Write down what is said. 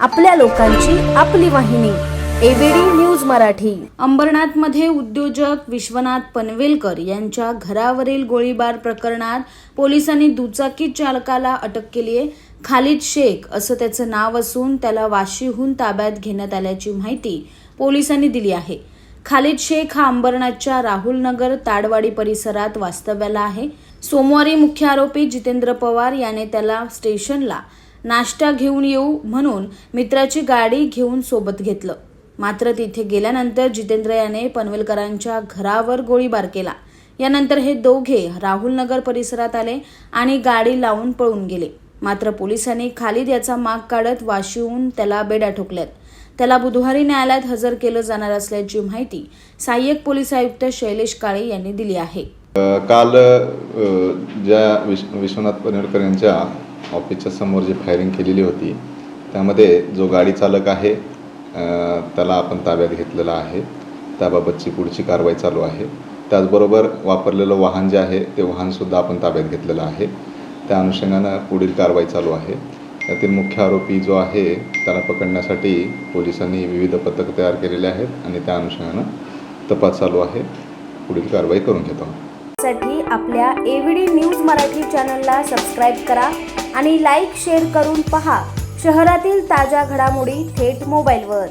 आपल्या लोकांची आपली वाहिनी एबीडी न्यूज मराठी. अंबरनाथमध्ये उद्योजक विश्वनाथ पनवेलकर यांच्या घरावरील गोळीबार प्रकरणात पोलिसांनी दुचाकी चालकाला अटक केली आहे. खालिद शेख असं त्याचं नाव असून त्याला वाशीहून ताब्यात घेण्यात आल्याची माहिती पोलिसांनी दिली आहे. खालिद शेख हा अंबरनाथच्या राहुलनगर ताडवाडी परिसरात वास्तव्याला आहे. सोमवारी मुख्य आरोपी जितेंद्र पवार याने त्याला स्टेशनला नाश्ता घेऊन येऊ म्हणून मित्राची गाडी घेऊन सोबत घेतलं. मात्र तिथे गेल्यानंतर जितेंद्र याने पनवेलकरांच्या घरावर गोळीबार केला. यानंतर हे दोघे राहुलनगर परिसरात आले आणि गाडी लावून पळून गेले. मात्र पोलिसांनी खालिद याचा माग काढत वाशीहून त्याला बेड्या ठोकल्यात. त्याला बुधवारी न्यायालयात हजर केलं जाणार असल्याची माहिती सहाय्यक पोलीस आयुक्त शैलेश काळे यांनी दिली आहे. काल ज्या विश विश्वनाथ पनेरकर यांच्या ऑफिसच्या समोर जी फायरिंग केलेली होती त्यामध्ये जो गाडी चालक आहे त्याला आपण ताब्यात घेतलेला आहे. त्याबाबतची पुढची कारवाई चालू आहे. त्याचबरोबर वापरलेलं वाहन जे आहे ते वाहनसुद्धा आपण ताब्यात घेतलेलं आहे. त्या अनुषंगानं पुढील कारवाई चालू आहे. त्यातील मुख्य आरोपी जो आहे त्याला पकडण्यासाठी पोलिसांनी विविध पथक तयार केलेले आहेत आणि त्या अनुषंगानं तपास चालू आहे. पुढील कारवाई करून घेत आहोत पाहण्यासाठी आपल्या एव्हीडी न्यूज मराठी चॅनलला सबस्क्राईब करा आणि लाईक शेअर करून पहा. शहरातील ताज्या घडामोडी थेट मोबाईलवर